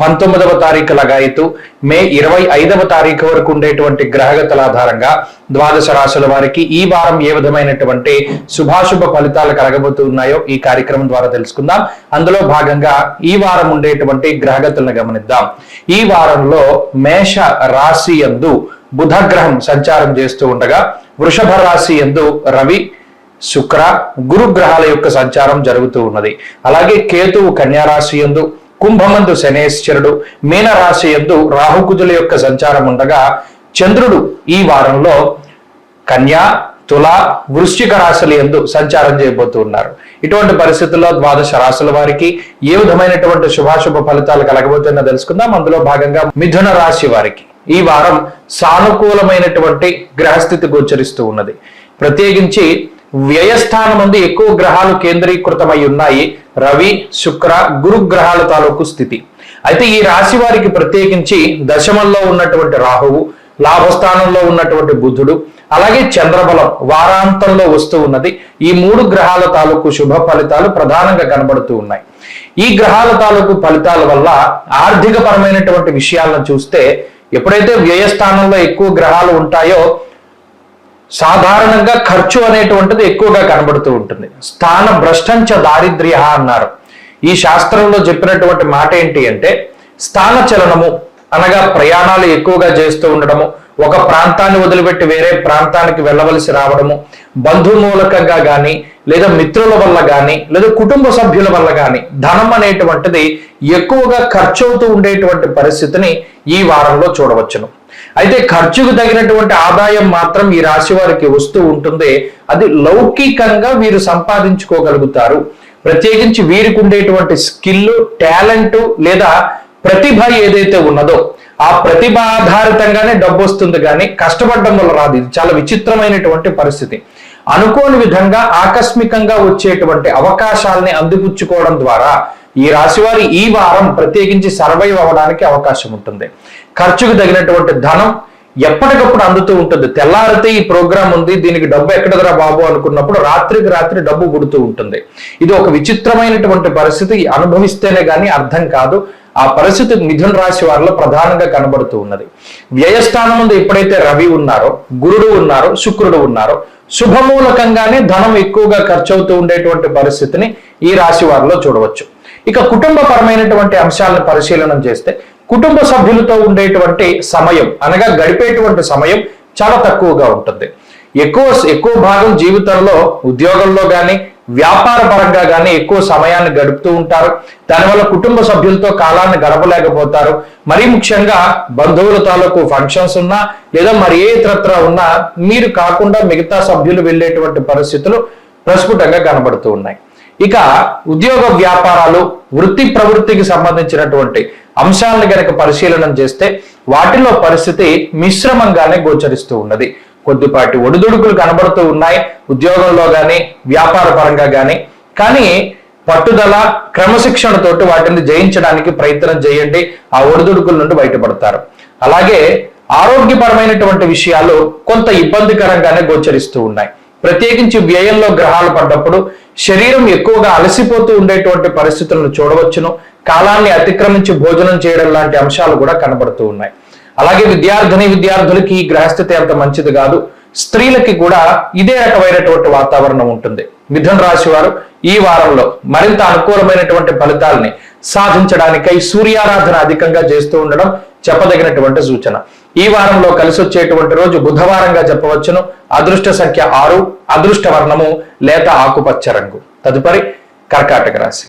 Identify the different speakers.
Speaker 1: పంతొమ్మిదవ తారీఖు లగాయతు మే ఇరవై ఐదవ తారీఖు వరకు ఉండేటువంటి గ్రహగతుల ఆధారంగా ద్వాదశ రాశుల వారికి ఈ వారం ఏ విధమైనటువంటి శుభాశుభ ఫలితాలు కలగబోతున్నాయో ఈ కార్యక్రమం ద్వారా తెలుసుకుందాం. అందులో భాగంగా ఈ వారం ఉండేటువంటి గ్రహగతులను గమనిద్దాం. ఈ వారంలో మేష రాశి యందు బుధ గ్రహం సంచారం చేస్తూ ఉండగా వృషభ రాశి యందు రవి శుక్ర గురు గ్రహాల యొక్క సంచారం జరుగుతూ ఉన్నది. అలాగే కేతువు కన్యారాశి యందు కుంభమందు శనేశ్వరుడు మీనరాశి యందు రాహుకుజుల యొక్క సంచారం ఉండగా చంద్రుడు ఈ వారంలో కన్యా తుల వృశ్చిక రాశుల ఎందు సంచారం చేయబోతూ ఉన్నారు. ఇటువంటి పరిస్థితుల్లో ద్వాదశ రాశుల వారికి ఏ విధమైనటువంటి శుభాశుభ ఫలితాలు కలగబోతున్నా తెలుసుకుందాం. అందులో భాగంగా మిథున రాశి వారికి ఈ వారం సానుకూలమైనటువంటి గ్రహస్థితి గోచరిస్తూ ఉన్నది. ప్రత్యేకించి వ్యయస్థానం ముందు ఎక్కువ గ్రహాలు కేంద్రీకృతమై ఉన్నాయి. రవి శుక్ర గురు గ్రహాల తాలూకు స్థితి. అయితే ఈ రాశి వారికి ప్రత్యేకించి దశమంలో ఉన్నటువంటి రాహువు లాభస్థానంలో ఉన్నటువంటి బుధుడు అలాగే చంద్రబలం వారాంతంలో వస్తూ ఉన్నది. ఈ మూడు గ్రహాల తాలూకు శుభ ఫలితాలు ప్రధానంగా కనబడుతూ ఉన్నాయి. ఈ గ్రహాల తాలూకు ఫలితాల వల్ల ఆర్థిక పరమైనటువంటి విషయాలను చూస్తే ఎప్పుడైతే వ్యయస్థానంలో ఎక్కువ గ్రహాలు ఉంటాయో సాధారణంగా ఖర్చు అనేటువంటిది ఎక్కువగా కనబడుతూ ఉంటుంది. స్థాన భ్రష్టంచ దారిద్ర్య అన్నారు. ఈ శాస్త్రంలో చెప్పినటువంటి మాట ఏంటి అంటే స్థాన చలనము అనగా ప్రయాణాలు ఎక్కువగా చేస్తూ ఉండడము ఒక ప్రాంతాన్ని వదిలిపెట్టి వేరే ప్రాంతానికి వెళ్ళవలసి రావడము బంధుమూలకంగా కానీ లేదా మిత్రుల వల్ల కానీ లేదా కుటుంబ సభ్యుల వల్ల కానీ ధనం అనేటువంటిది ఎక్కువగా ఖర్చు అవుతూ ఉండేటువంటి పరిస్థితిని ఈ వారంలో చూడవచ్చును. అయితే ఖర్చుకు తగినటువంటి ఆదాయం మాత్రం ఈ రాశి వారికి వస్తూ ఉంటుంది. అది లౌకికంగా వీరు సంపాదించుకోగలుగుతారు. ప్రత్యేకించి వీరికి ఉండేటువంటి స్కిల్ టాలెంట్ లేదా ప్రతిభ ఏదైతే ఉన్నదో ఆ ప్రతిభ ఆధారితంగానే డబ్బు వస్తుంది కానీ కష్టపడడం వల్ల రాదు. ఇది చాలా విచిత్రమైనటువంటి పరిస్థితి. అనుకోని విధంగా ఆకస్మికంగా వచ్చేటువంటి అవకాశాలని అందిపుచ్చుకోవడం ద్వారా ఈ రాశివారి ఈ వారం ప్రత్యేకించి సర్వైవ్ అవ్వడానికి అవకాశం ఉంటుంది. ఖర్చుకు తగినటువంటి ధనం ఎప్పటికప్పుడు అందుతూ ఉంటుంది. తెల్లారితే ఈ ప్రోగ్రాం ఉంది దీనికి డబ్బు ఎక్కడదరా బాబు అనుకున్నప్పుడు రాత్రికి రాత్రి డబ్బు పుడుతూ ఉంటుంది. ఇది ఒక విచిత్రమైనటువంటి పరిస్థితి అనుభవిస్తేనే కానీ అర్థం కాదు. ఆ పరిస్థితి మిథున రాశి వారిలో ప్రధానంగా కనబడుతూ ఉన్నది. వ్యయస్థానం ముందు ఎప్పుడైతే రవి ఉన్నారో గురుడు ఉన్నారో శుక్రుడు ఉన్నారో శుభమూలకంగానే ధనం ఎక్కువగా ఖర్చు అవుతూ ఉండేటువంటి పరిస్థితిని ఈ రాశి వారిలో చూడవచ్చు. ఇక కుటుంబపరమైనటువంటి అంశాలను పరిశీలనం చేస్తే కుటుంబ సభ్యులతో ఉండేటువంటి సమయం అనగా గడిపేటువంటి సమయం చాలా తక్కువగా ఉంటుంది. ఎక్కువ ఎక్కువ భాగం జీవితంలో ఉద్యోగంలో కానీ వ్యాపార పరంగా కానీ ఎక్కువ సమయాన్ని గడుపుతూ ఉంటారు. దానివల్ల కుటుంబ సభ్యులతో కాలాన్ని గడపలేకపోతారు. మరీ ముఖ్యంగా బంధువుల తాలూకు ఫంక్షన్స్ ఉన్నా లేదా మరి ఏ ఇతరత్ర ఉన్నా మీరు కాకుండా మిగతా సభ్యులు వెళ్ళేటువంటి పరిస్థితులు ప్రస్ఫుటంగా కనబడుతూ ఉన్నాయి. ఇక ఉద్యోగ వ్యాపారాలు వృత్తి ప్రవృత్తికి సంబంధించినటువంటి అంశాలను గనక పరిశీలన చేస్తే వాటిలో పరిస్థితి మిశ్రమంగానే గోచరిస్తూ ఉన్నది. కొద్దిపాటి ఒడిదుడుకులు కనబడుతూ ఉన్నాయి ఉద్యోగంలో కానీ వ్యాపార పరంగా కానీ కానీ పట్టుదల క్రమశిక్షణతోటి వాటిని జయించడానికి ప్రయత్నం చేయండి ఆ ఒడిదుడుకుల నుండి బయటపడతారు. అలాగే ఆరోగ్యపరమైనటువంటి విషయాలు కొంత ఇబ్బందికరంగానే గోచరిస్తూ ఉన్నాయి. ప్రత్యేకించి వ్యయంలో గ్రహాలు పడ్డప్పుడు శరీరం ఎక్కువగా అలసిపోతూ ఉండేటువంటి పరిస్థితులను చూడవచ్చును. కాలాన్ని అతిక్రమించి భోజనం చేయడం లాంటి అంశాలు కూడా కనబడుతూ ఉన్నాయి. అలాగే విద్యార్థిని విద్యార్థులకి ఈ గ్రహస్థితి అంత మంచిది కాదు. స్త్రీలకి కూడా ఇదే రకమైనటువంటి వాతావరణం ఉంటుంది. మిథున రాశి వారు ఈ వారంలో మరింత అనుకూలమైనటువంటి ఫలితాలని సాధించడానికై సూర్యారాధన అధికంగా చేస్తూ ఉండడం చెప్పదగినటువంటి సూచన. ఈ వారంలో కలిసి వచ్చేటువంటి రోజు బుధవారంగా చెప్పవచ్చును. అదృష్ట సంఖ్య ఆరు అదృష్ట వర్ణము లేత ఆకుపచ్చ రంగు. తదుపరి కర్కాటక రాశి.